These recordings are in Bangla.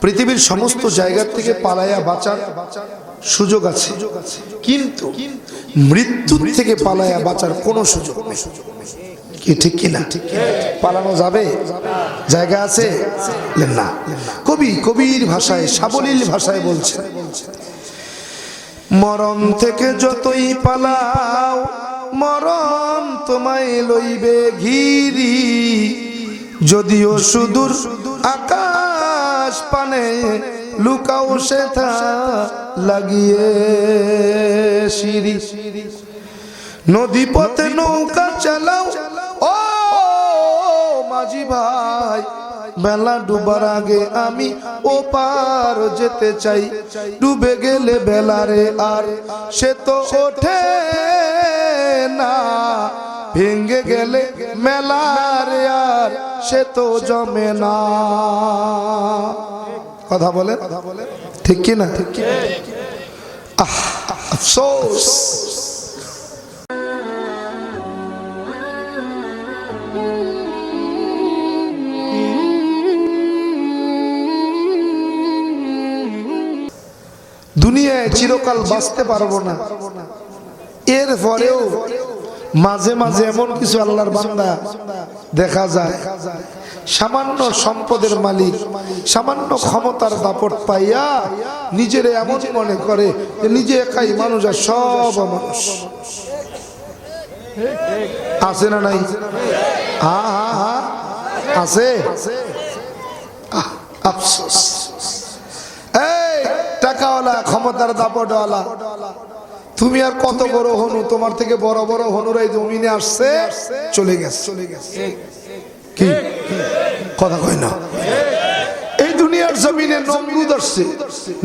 পৃথিবীর সমস্ত জায়গা থেকে পালায়া বাঁচার সুযোগ আছে। কিন্তু মৃত্যুর থেকে পালায়া বাঁচার কোনো সুযোগ নেই। কি ঠিক কিনা পালানো যাবে? জায়গা আছে? না। কবি কবির ভাষায়, সাবলীল ভাষায় বলছে মরণ থেকে যতই পালাও, মরণ তোমায় লইবে ঘিরি। যদিও সুদূর আকাশ পানে লুকাও সেথা লাগিয়ে সিঁড়ি। নদী পথে নৌকা চালাও। ও মাঝি ভাই বেলা ডুবার আগে আমি ও পার যেতে চাই। ডুবে গেলে বেলারে আর সে তো ওঠে না। ভেঙ্গে গেলে মেলারে আর সে তো জমে না। কথা বলে ঠিক কি না? ঠিক আফসোস। দুনিয়ায় চিরকাল বাঁচতে পারব না। এর পরেও মাঝে মাঝে এমন কিছু আল্লাহর বান্দা দেখা যায়। সামান্য সম্পদের মালিক, সামান্য ক্ষমতার দাপট পাইয়া নিজের এমন মনে করে যে নিজে একাই মানুষ আর সব মানুষ আছে না নাই? হা হা হা, আছে? আফসোস। এই, টাকাওয়ালা, ক্ষমতার দাপটওয়ালা। তুমি আর কত বড় হনু? তোমার থেকে বড় বড় হনুরা এই জমিনে আসছে চলে গেছে। চলে গেছে। কি? কথা কয় না। জমিনে নমরুদ আসছে।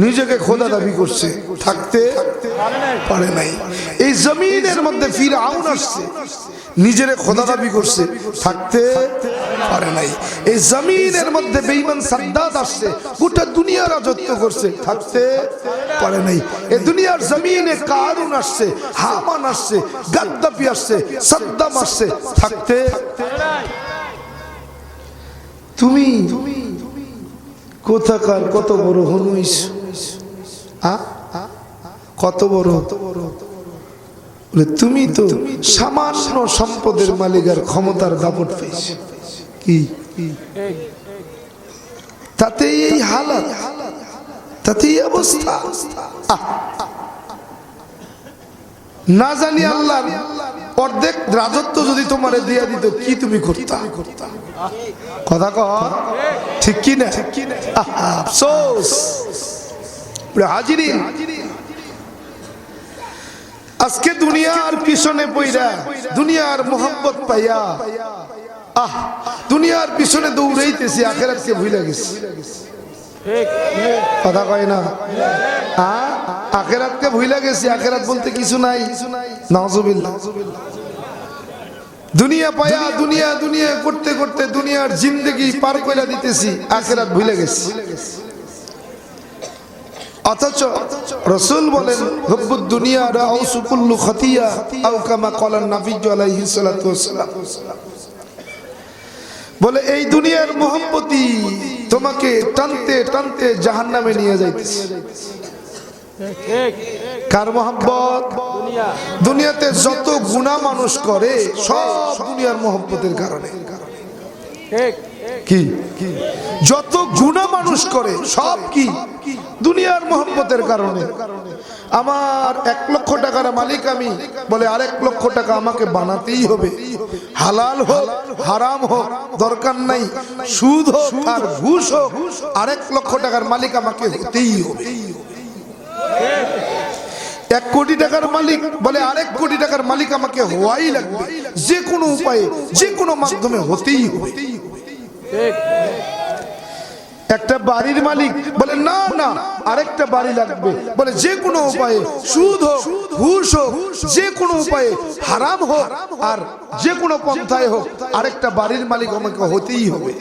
নিজেকে খোদা দাবি করছে। থাকতে পারে নাই। এই জমিনের মধ্যে ফির আউন আসছে। নিজেরে খোদা দাবি করছে। থাকতে পারে নাই। এই জমিনের মধ্যে বেঈমান সাদ্দাত আসছে। গোটা দুনিয়া রাজত্ব করছে। থাকতে পারে নাই। এই দুনিয়ার জমিনে কারুন আসছে, হামান আসছে, গাদ্দাফি আসছে, সাদ্দাম আসছে। থাকতে তুমি তুমি কোথাকার, কত বড় হনুইস? আ? কত বড়? বলে, তুমি তো সামান্য সম্পদের মালিকার ক্ষমতার দাপট পেয়েছ। কি? তাতে এই হালাত তাতে এই অবস্থা! না জানি আল্লাহ অর্ধেক রাজত্ব যদি তোমারে দিয়া দিত, কি তুমি করতা? কথা কহ ঠিক কি না? আফসোস। হাজিরিন, আজকে দুনিয়ার পিছনে পইরা, দুনিয়ার মোহাম্মত পাইয়া, আহ, দুনিয়ার পিছনে দৌড়াইতেছি, আখেরাতকে ভুলে গেছি। কথা কয় না? আখেরাতকে ভুলে গেছি আখেরাত বলতে কিছু নাই। নজবিল্লা দুনিয়া পায়া দুনিয়া দুনিয়া করতে করতে দুনিয়ার জিন্দগি পার কইরা দিতেছি আখেরাত ভুলে গেছি। অথচ রসুল বলেন হব্বুদ দুনিয়া রাউসুকুল্লু খতিয়া আও কামা কলান নাবিজ্জু আলাইহিস সালাতু বলে, এই দুনিয়ার মোহাম্মতি তোমাকে টানতে টানতে জাহান নামে নিয়ে যাইতেছে। কার মোহাম্মত? দুনিয়াতে যত গুণা মানুষ করে, সব দুনিয়ার মোহাম্মতের কারণে। কি? যত গুণা মানুষ করে, সব কি? দুনিয়ার মোহাম্মতের কারণে। আমার এক লক্ষ টাকার মালিক আমি বলে আরেক লক্ষ টাকা আমাকে বানাতেই হবে। হালাল হোক, হারাম হোক, দরকার নাই, সুদ হোক আর ঘুষ হোক, আরেক লক্ষ টাকার মালিক আমাকে হতেই হবে। এক কোটি টাকার মালিক বলে আরেক কোটি টাকার মালিক আমাকে হওয়াই লাগবে। যে কোনো উপায়ে, যে কোনো মাধ্যমে হতেই হবে। একটা বাড়ির মালিক বলে না না আরেকটা বাড়ি লাগবে। বলে যে কোনো উপায়ে সুদ হোক ঘুষ হোক যে কোনো উপায়ে হারাম হোক আর যে কোনো পন্থায় হোক আরেকটা বাড়ির মালিক আমাকে হতেই হবে।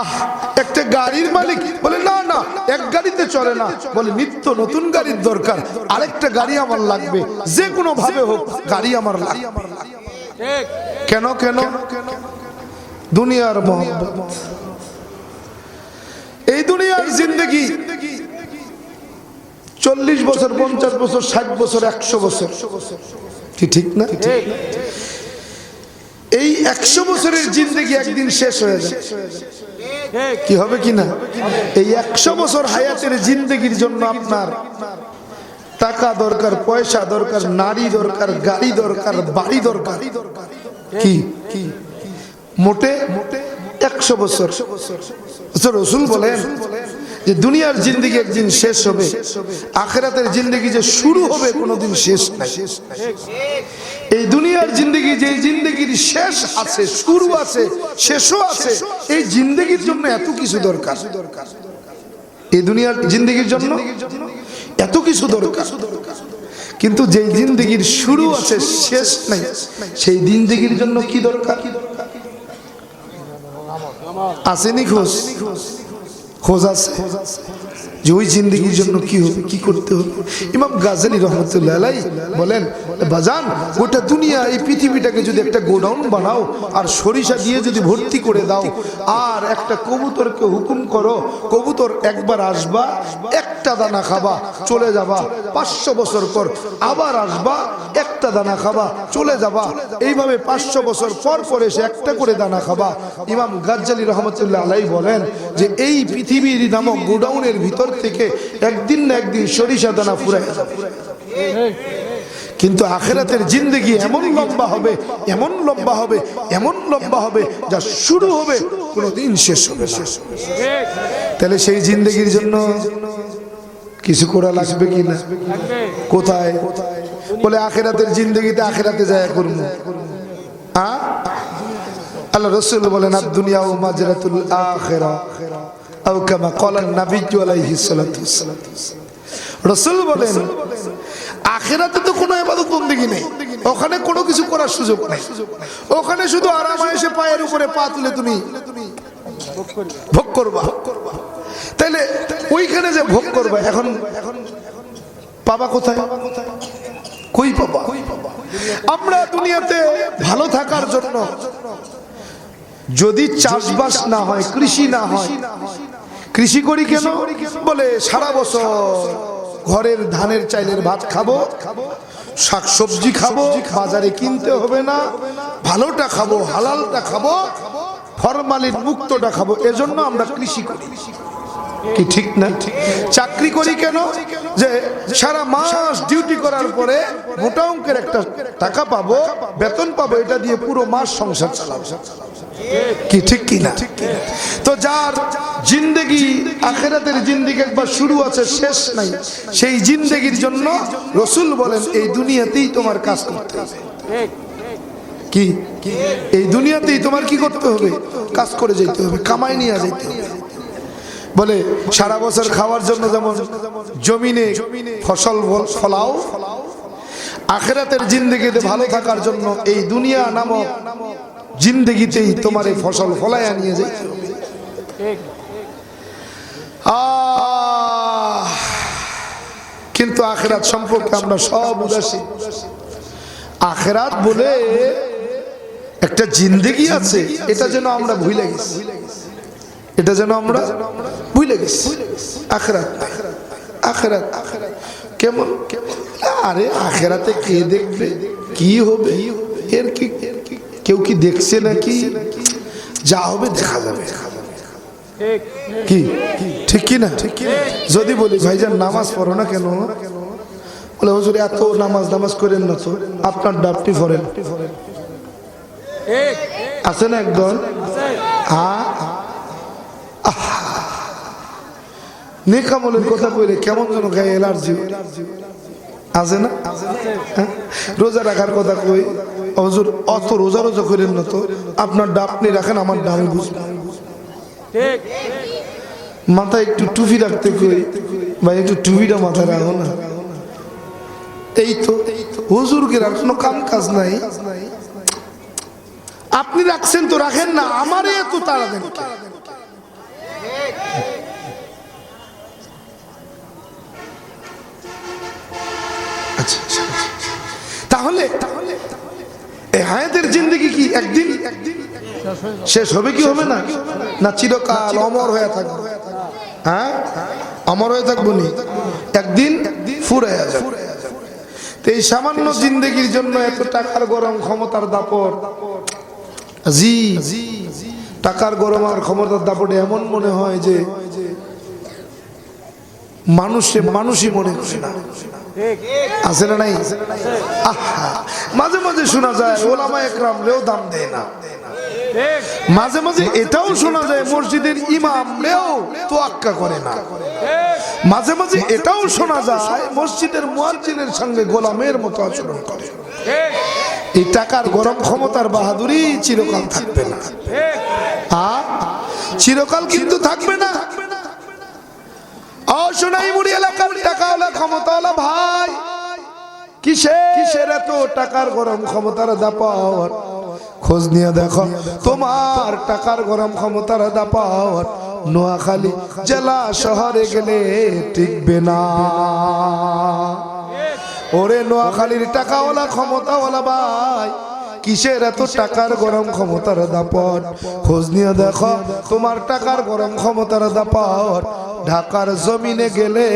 আহ একটা গাড়ির মালিক বলে না না এক গাড়িতে চলে না। বলে নিত্য নতুন গাড়ির দরকার আরেকটা গাড়ি আমার লাগবে যে কোনো ভাবে হোক গাড়ি আমার লাগবে। কেন কেন? দুনিয়ার মোহাম্মত এই দুনিয়ার জিন্দগি। চল্লিশ বছর পঞ্চাশ বছর ষাট বছর একশো বছর। কি ঠিক না? এই একশো বছরের জিন্দগি একদিন শেষ হয়ে যায় কি হবে কি না? এই একশো বছর হায়াতের জিন্দগির জন্য আপনার টাকা দরকার পয়সা দরকার নারী দরকার গাড়ি দরকার বাড়ি দরকার। কি? কি? মোটে একশো বছর। আচ্ছা, রসুল বলেন যে দুনিয়ার জিন্দগি একদিন শেষ হবে আখেরাতের জিন্দগি যে শুরু হবে কোনোদিন শেষ নাই। এই দুনিয়ার জিন্দগি যে জিন্দগির শেষ আছে শুরু আছে শেষও আছে এই জিন্দগির জন্য এত কিছু দরকার। দরকার এই দুনিয়ার জিন্দগির জন্য এত কিছু দরকার। কিন্তু যে দিগির শুরু আছে, শেষ নাই, সেই জিন্দগির জন্য কি দরকার? আসেনি খোঁজ। খোঁজ আছে যে ওই জিন্দগির জন্য কি হবে, কি করতে হবে? ইমাম গাজালি রহমতুল্লাহ বলেন, বাজান, গোটা দুনিয়া, এই পৃথিবীটাকে যদি একটা গোডাউন বানাও আর সরিষা দিয়ে যদি ভর্তি করে দাও, আর একটা কবুতরকে হুকুম করো, কবুতর একবার আসবা, একটা দানা খাবা, চলে যাবা, পাঁচশো বছর পর আবার আসবা, একটা দানা খাবা, চলে যাবা। এইভাবে পাঁচশো বছর পর পর এসে একটা করে দানা খাবা। ইমাম গাজ্জালি রহমতুল্লাহ আলাই বলেন যে এই পৃথিবীর নামক গোডাউনের ভিতর থেকে একদিন না একদিন সরিষা দানা ফুরাই কিন্তু আখেরাতের জিন্দগি এমন লম্বা হবে, এমন লম্বা হবে, এমন লম্বা হবে, যা শুরু হবে, কোনোদিন শেষ হবে শেষ হবে তাহলে সেই জিন্দগির জন্য কিছু করা লাগবে কি না? কোথায়? বলে আখেরাতের জিন্দগিতে আখেরাতে যায় করব। আল্লাহ রসুল বলেন আর দুনিয়া ও মাজরাতুল আখেরা। আও কামা কলান নাবিজ্জু আলাইহিস সালাতু ওয়াসসালাম। রসুল বলেন, আখেরাতে তো কোনো ইবাদত বন্দেগি নেই। ওখানে কোনো কিছু করার সুযোগ নেই। ওখানে শুধু আরাম এসে পায়ের উপরে পা তুলে তুমি ভোগ করবা। তাইলে ওইখানে যে ভোগ করবা, এখন পাবা কোথায়? কই পাবা? আমরা দুনিয়াতে ভালো থাকার জন্য যদি চাষবাস না হয়, কৃষি না হয় কৃষি করি কেন? বলে সারা বছর ঘরের ধানের চাইলের ভাত খাব শাক সবজি খাব বাজারে কিনতে হবে না ভালোটা খাব হালালটা খাব ফরমালিন মুক্তটা খাব। এজন্য আমরা কৃষি করি। কি ঠিক না? চাকরি করি কেন? যে সারা মাস ডিউটি করার পরে মোটা অঙ্কের একটা টাকা পাবো বেতন পাবো এটা দিয়ে পুরো মাস সংসার চালাবো। কি, ঠিক কি না তো যার জিন্দগি আখেরাতের জিন্দগি একবার শুরু আছে, শেষ নাই। সেই জিন্দগির জন্য রসুল বলেন, এই দুনিয়াতেই তোমার কাজ করতে হবে। কি? এই দুনিয়াতেই তোমার কি করতে হবে? কাজ করে যেতে হবে, কামাই নিয়ে যেতে হবে। বলে, সারা বছর খাওয়ার জন্য যেমন জমিনে ফসল ফল- ফলাও, আখেরাতের জিন্দগিতে ভালো থাকার জন্য এই দুনিয়া নামক জিন্দগিতেই তোমার এই ফসল ফলাইয়া নিয়ে হবে কিন্তু আখেরাত সম্পর্কে আমরা সব উদাসীন। আখেরাত বলে একটা জিন্দগি আছে, এটা যেন আমরা ভুলে গেছি। এটা যেন আমরা ভুলে গেছি। আখেরাত আখেরাত। কেমন? আরে আখেরাতে কে দেখবে? কি হবে? এর কি? কেউ কি দেখছে নাকি? যা হবে দেখা যাবে। কি? ঠিক কি না? যদি বলি, ভাইজান, নামাজ পড়ো না কেন? বলে, হুজুর, এত নামাজ নামাজ করেন না তো, আপনার ডাবটি পড়েন আছে না একদম হ্যাঁ। নেকামলের কথা কইলে কেমন যেন গায়ে এলার্জি। আছে না? হ্যাঁ? রোজা রাখার কথা কই? হজুর অত রোজা রোজা করেন না তো। আপনার ডাব আপনি রাখেন আমার ডাবে বুঝবেন মাথায় একটু টুপি রাখতে কই? ভাই একটু টুপিটা মাথায় রাখো না। এই তো হুজুরকে আর কোনো কাম কাজ নাই। আপনি রাখছেন তো রাখেন না আমারে এত তাড়া দেন তাহলে তাহলে হায়াতের জিন্দগি কি একদিন? শেষ হবে কি হবে না? না চিরকাল অমর হয়ে থাকবে। হ্যাঁ? অমর হয়ে থাকব নি? একদিন এই সামান্য জিন্দগির জন্য এত টাকার গরম ক্ষমতার দাপট। জি। টাকার গরম আর ক্ষমতার দাপটে এমন মনে হয় যে মানুষে মানুষই মনে করে না। আছে না নাই? মাঝে মাঝে শোনা যায়, ওলামা একরাম রেও দাম দেয় না। মাঝে মাঝে এটাও শোনা যায়, মসজিদের ইমাম রেও তোয়াক্কা করে না। মাঝে মাঝে এটাও শোনা যায়, মসজিদের মুয়াজ্জিনের সঙ্গে গোলামের মতো আচরণ করে। এই টাকার গরম ক্ষমতার বাহাদুরি চিরকাল থাকবে না? চিরকাল কিন্তু থাকবে না। অশোনাই মুড়ি এলাকার টাকাওয়ালা ক্ষমতাওয়ালা ভাই। কিসে? কিসের এত টাকার গরম ক্ষমতার দাপট? খোঁজ নিয়ে দেখো, তোমার টাকার গরম ক্ষমতার দাপট। নোয়াখালী জেলা শহরে গেলে টিকবে না। ওরে নোয়াখালীর টাকাওয়ালা ক্ষমতাওয়ালা ভাই, কিসের এত টাকার গরম ক্ষমতার দাপট? খোঁজ নিয়ে দেখো, তোমার টাকার গরম ক্ষমতার দাপট। ঢাকার জমিনে গেলে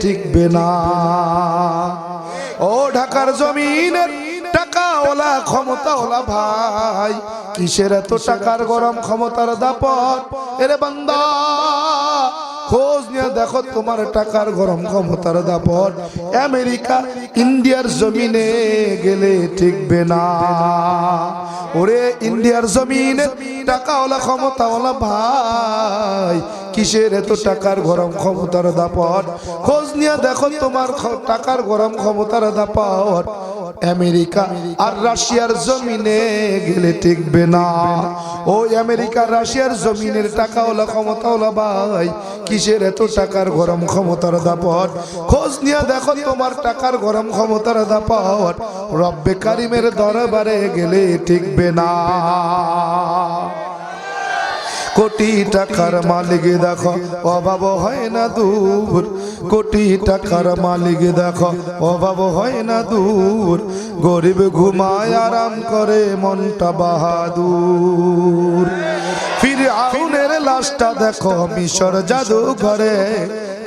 টিকবে না। ও ঢাকার জমিনের টাকাওয়ালা, ক্ষমতাওয়ালা ভাই, কিসের এত টাকার গরম ক্ষমতার দাপট? এরে বান্দা খোঁজ নিয়ে দেখো তোমার টাকার গরম ক্ষমতার দাপট। আমেরিকা, ইন্ডিয়ার জমিনে গেলে টিকবে না। ওরে, ইন্ডিয়ার জমিনে টাকাওয়ালা, ক্ষমতাওয়ালা ভাই, কিসের এত টাকার গরম ক্ষমতার দাপট? খোঁজ নিয়ে দেখো তোমার টাকার গরম ক্ষমতার দাপট। আমেরিকা আর রাশিয়ার জমিনে গেলে টিকবে না। ওই আমেরিকা, রাশিয়ার জমিনের টাকা ওলা ক্ষমতা ওলা ভাই, কিসের এত টাকার গরম ক্ষমতার দাপট? খোঁজ নিয়ে দেখো তোমার টাকার গরম ক্ষমতার দাপট। রব্বে কারিমের দরবারে গেলে টিকবে না। কোটি টাকার মালিক দেখো, অভাব হয় না দূর। কোটি টাকার মালিক দেখো, অভাব হয় না দূর। গরিব ঘুমায় আরাম করে মনটা বাহাদুর। ফিরে লাশটা দেখো, মিশর জাদু ঘরে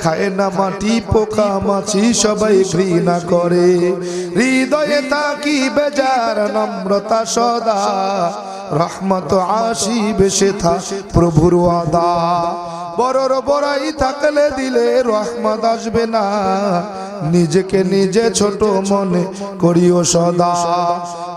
খায় না মাটি, পোকা, মাছি, সবাই ঘৃণা করে। হৃদয়ে তাকি বেজার নম্রতা সদা। রহমত আসিবে সেথা প্রভুর আদা বড়র বড়াই থাকলে দিলে রহমত আসবে না। নিজেকে নিজে ছোট মনে করিও সদা।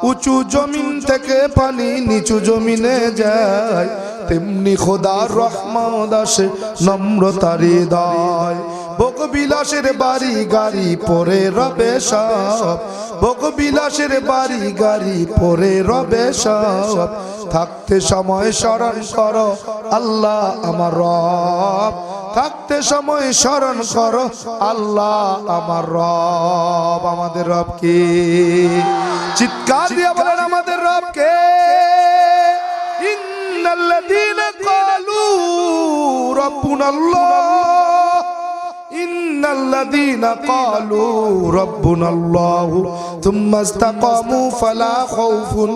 উঁচু জমিন থেকে পানি নিচু জমিনে যায়। তেমনি খোদার রহমত আসে নম্রতার হৃদয়। ভোগ বিলাসের বাড়ি গাড়ি পরে রবে সব। ভোগ বিলাসের বাড়ি গাড়ি পরে রবে সব। থাকতে সময় স্মরণ করো, আল্লাহ আমার রব। থাকতে সময় স্মরণ করো, আল্লাহ আমার রব। আমাদের রবকে চিৎকার দিয়ে বলেন, আমাদের إن الذين قالوا ربنا الله إن الذين قالوا ربنا الله ثم استقاموا فلا خوف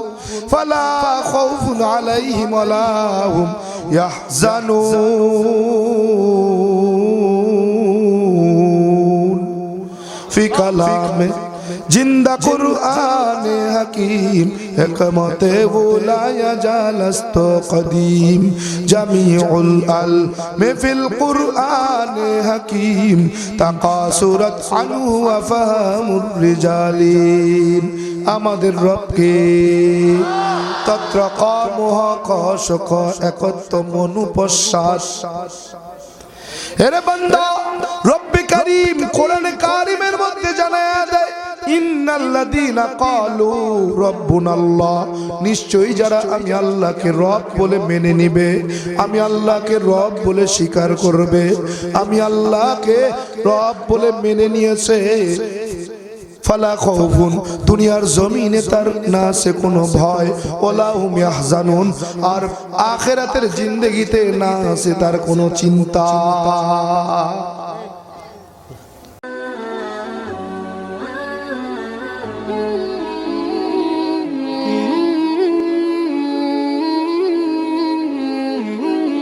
فلا خوف عليهم ولا هم يحزنون. في كلامه জিন্দা কুরআনে হাকিম, হিকমতে বুলায়া জালাস্ত কদিম। জামিউল আল মিফিল কুরআনে হাকিম, তাকাসুরাত আনহু ওয়া ফাহামুর রিজালিন। আমাদের রবকে তত্র কমহ কশক একত্ব মনুপশ্বাস। এরে বান্দা, রব্বে কারীম কোরআনে কারীমের মধ্যে জানায়া দেয় নিশ্চয়ই যারা আমি আল্লাহকে রব বলে মেনে আমি আল্লাহকে রব বলে স্বীকার করবে, আমি আল্লাহকে রব বলে মেনে নিয়েছে। ফালা খৌফুন, দুনিয়ার জমিনে তার না সে কোনো ভয় ওলা হুম আর আখেরাতের জিন্দগিতে না আছে তার কোনো চিন্তা।